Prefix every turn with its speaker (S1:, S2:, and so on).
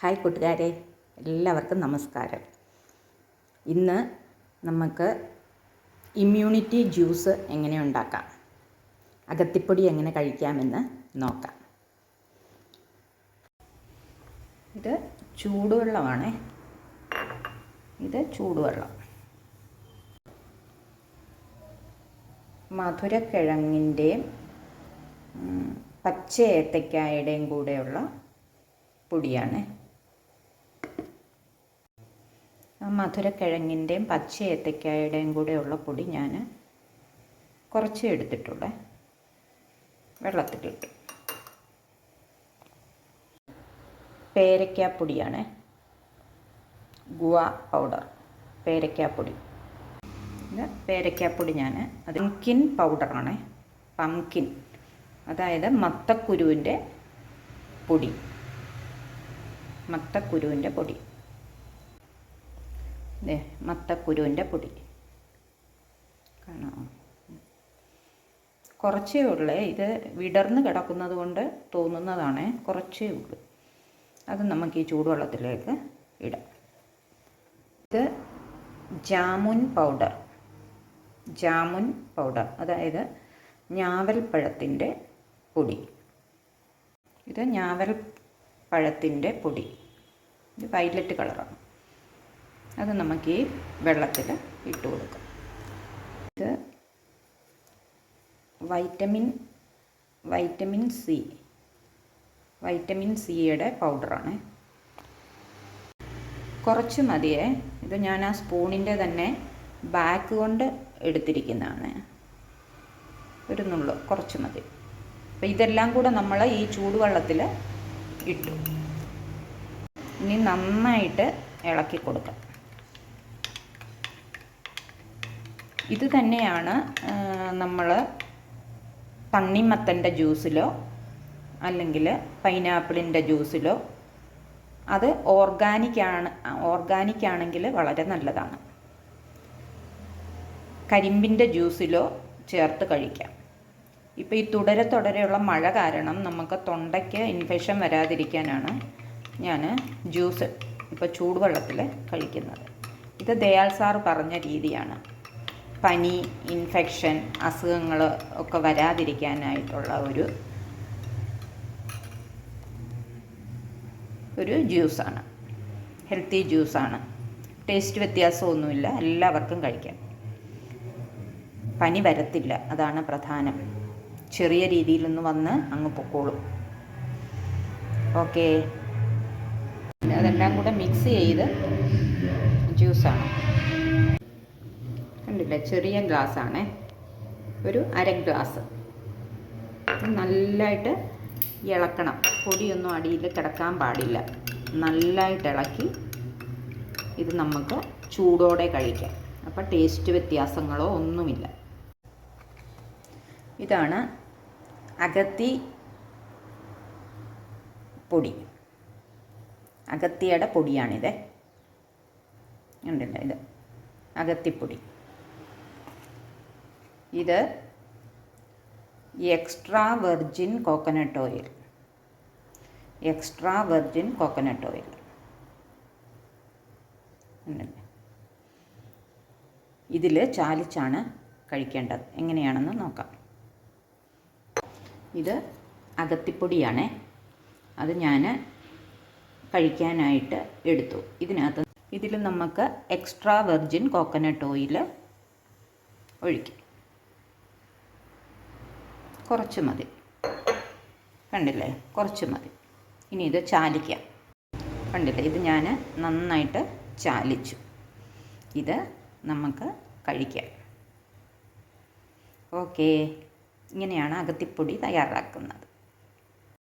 S1: Hi കൂട്ടുകാരെ എല്ലാവർക്കും നമസ്കാരം. ഇന്ന് നമുക്ക് ഇമ്മ്യൂണിറ്റി ജ്യൂസ് എങ്ങനെ ഉണ്ടാക്കാം? അകത്തിപ്പൊടി എങ്ങനെ കഴിക്കാമെന്ന് നോക്കാം. ഇത് ചൂടുവെള്ളമാണ്. ഇത് ചൂടുവെള്ളം. മധുരക്കിഴങ്ങിന്റെയും പച്ച ഏത്തക്കായുടെയും കൂടെയുള്ള പൊടിയാണ് ആ മധുരക്കിഴങ്ങിന്റെയും പച്ച ഏത്തക്കായുടെയും കൂടെയുള്ള പൊടി ഞാൻ കുറച്ച് എടുത്തിട്ടുള്ളേ. വെള്ളത്തിലിട്ടു. പേരയ്ക്കാപ്പൊടിയാണ്. Guava powder. പേരയ്ക്കാപ്പൊടി. ഇത് പേരയ്ക്കാപ്പൊടി ഞാൻ അത് പംകിൻ പൗഡറാണ്. പംകിൻ. അതായത് മത്തക്കുരുവിന്റെ പൊടി. മത്തക്കുരുവിന്റെ പൊടി. മത്തക്കുരുവിന്റെ പൊടി. കാണാം കുറച്ചേ ഉള്ളേ. ഇത് വിടർന്ന് കിടക്കുന്നത് കൊണ്ട് തോന്നുന്നതാണ്. കുറച്ചേ ഉള്ളൂ. അത് നമുക്ക് ഈ ചൂടുവെള്ളത്തിലേക്ക് ഇടാം. ഇത് ജാമുൻ പൗഡർ. ജാമുൻ പൗഡർ. അതായത് ഞാവൽപ്പഴത്തിന്റെ പൊടി. ഇത് ഞാവൽ പഴത്തിന്റെ പൊടി. ഇത് വയലറ്റ് കളറാണ്. അത് നമുക്ക് ഈ വെള്ളത്തിൽ ഇട്ട് കൊടുക്കാം. ഇത് വൈറ്റമിൻ വൈറ്റമിൻ സി വൈറ്റമിൻ സിയുടെ പൗഡറാണ് കുറച്ച് മതിയേ. ഇത് ഞാൻ ആ സ്പൂണിന്റെ തന്നെ ബാക്ക് കൊണ്ട് എടുത്തിരിക്കുന്നതാണ്. ഒരു നുള്ളു കുറച്ച് മതി. അപ്പോൾ ഇതെല്ലാം കൂടെ നമ്മൾ ഈ ചൂടുവെള്ളത്തിൽ ഇട്ടു. ഇനി നന്നായിട്ട് ഇളക്കി കൊടുക്കാം. ഇത് തന്നെയാണ് നമ്മൾ തണ്ണിമത്തന്റെ ജ്യൂസിലോ അല്ലെങ്കിൽ പൈനാപ്പിളിന്റെ ജ്യൂസിലോ അത് ഓർഗാനിക് ആണ് ഓർഗാനിക് ആണെങ്കിൽ വളരെ നല്ലതാണ്. കരിമ്പിന്റെ ജ്യൂസിലോ ചേർത്ത് കഴിക്കാം. ഇപ്പോൾ ഈ തുടരെ തുടരെയുള്ള മഴ കാരണം നമുക്ക് തൊണ്ടയ്ക്ക് ഇൻഫെക്ഷൻ വരാതിരിക്കാനാണ് ഞാൻ ജ്യൂസ് ഇപ്പോൾ ചൂടുവെള്ളത്തിൽ കഴിക്കുന്നത്. ഇത് ദയാൽ സാർ പറഞ്ഞ രീതിയാണ്. പനി ഇൻഫെക്ഷൻ അസുഖങ്ങൾ ഒക്കെ വരാതിരിക്കാനായിട്ടുള്ള ഒരു ഒരു ജ്യൂസാണ് ഹെൽത്തി ജ്യൂസാണ് ടേസ്റ്റ് വ്യത്യാസമൊന്നുമില്ല. എല്ലാവർക്കും കഴിക്കാം. പനി വരത്തില്ല. അതാണ് പ്രധാനം. ചെറിയ രീതിയിലൊന്ന് വന്ന് അങ്ങ് പൊക്കോളും. ഓക്കെ അതെല്ലാം കൂടെ മിക്സ് ചെയ്ത് ജ്യൂസാണ് കണ്ടില്ലേ ചെറിയ ഗ്ലാസ്സാണ്. ഒരു അര ഗ്ലാസ്. നല്ലതായിട്ട് ഇളക്കണം. പൊടിയൊന്നും അടിയിൽ കിടക്കാൻ പാടില്ല. നല്ലതായിട്ട് ഇളക്കി ഇത് നമുക്ക് ചൂടോടെ കഴിക്കാം. അപ്പോൾ ടേസ്റ്റ് വ്യത്യാസങ്ങളോ ഒന്നുമില്ല. ഇതാണ് അകത്തി പൊടി. അകത്തിയുടെ പൊടിയാണിത്. ഉണ്ടല്ലോ ഇത്? അകത്തിപ്പൊടി ഇത് extra virgin coconut oil extra virgin coconut oil ഇതിൽ ചാലിച്ചാണ് കഴിക്കേണ്ടത്. എങ്ങനെയാണെന്ന് നോക്കാം. ഇത് അകത്തിപ്പൊടിയാണ്. അത് ഞാൻ കഴിക്കാനായിട്ട് എടുത്തു. ഇതിനകത്ത് ഇതിൽ നമുക്ക് എക്സ്ട്രാ വെർജിൻ കോക്കനട്ട് ഓയിൽ ഒഴിക്കും. കുറച്ച് മതി. കണ്ടില്ലേ? കുറച്ച് മതി. ഇനി ഇത് ചാലിക്കാം. കണ്ടില്ലേ? ഇത് ഞാൻ നന്നായിട്ട് ചാലിച്ചു. ഇത് നമുക്ക് കഴിക്കാം. ഓക്കേ. ഇങ്ങനെയാണ് അകത്തിപ്പൊടി തയ്യാറാക്കുന്നത്.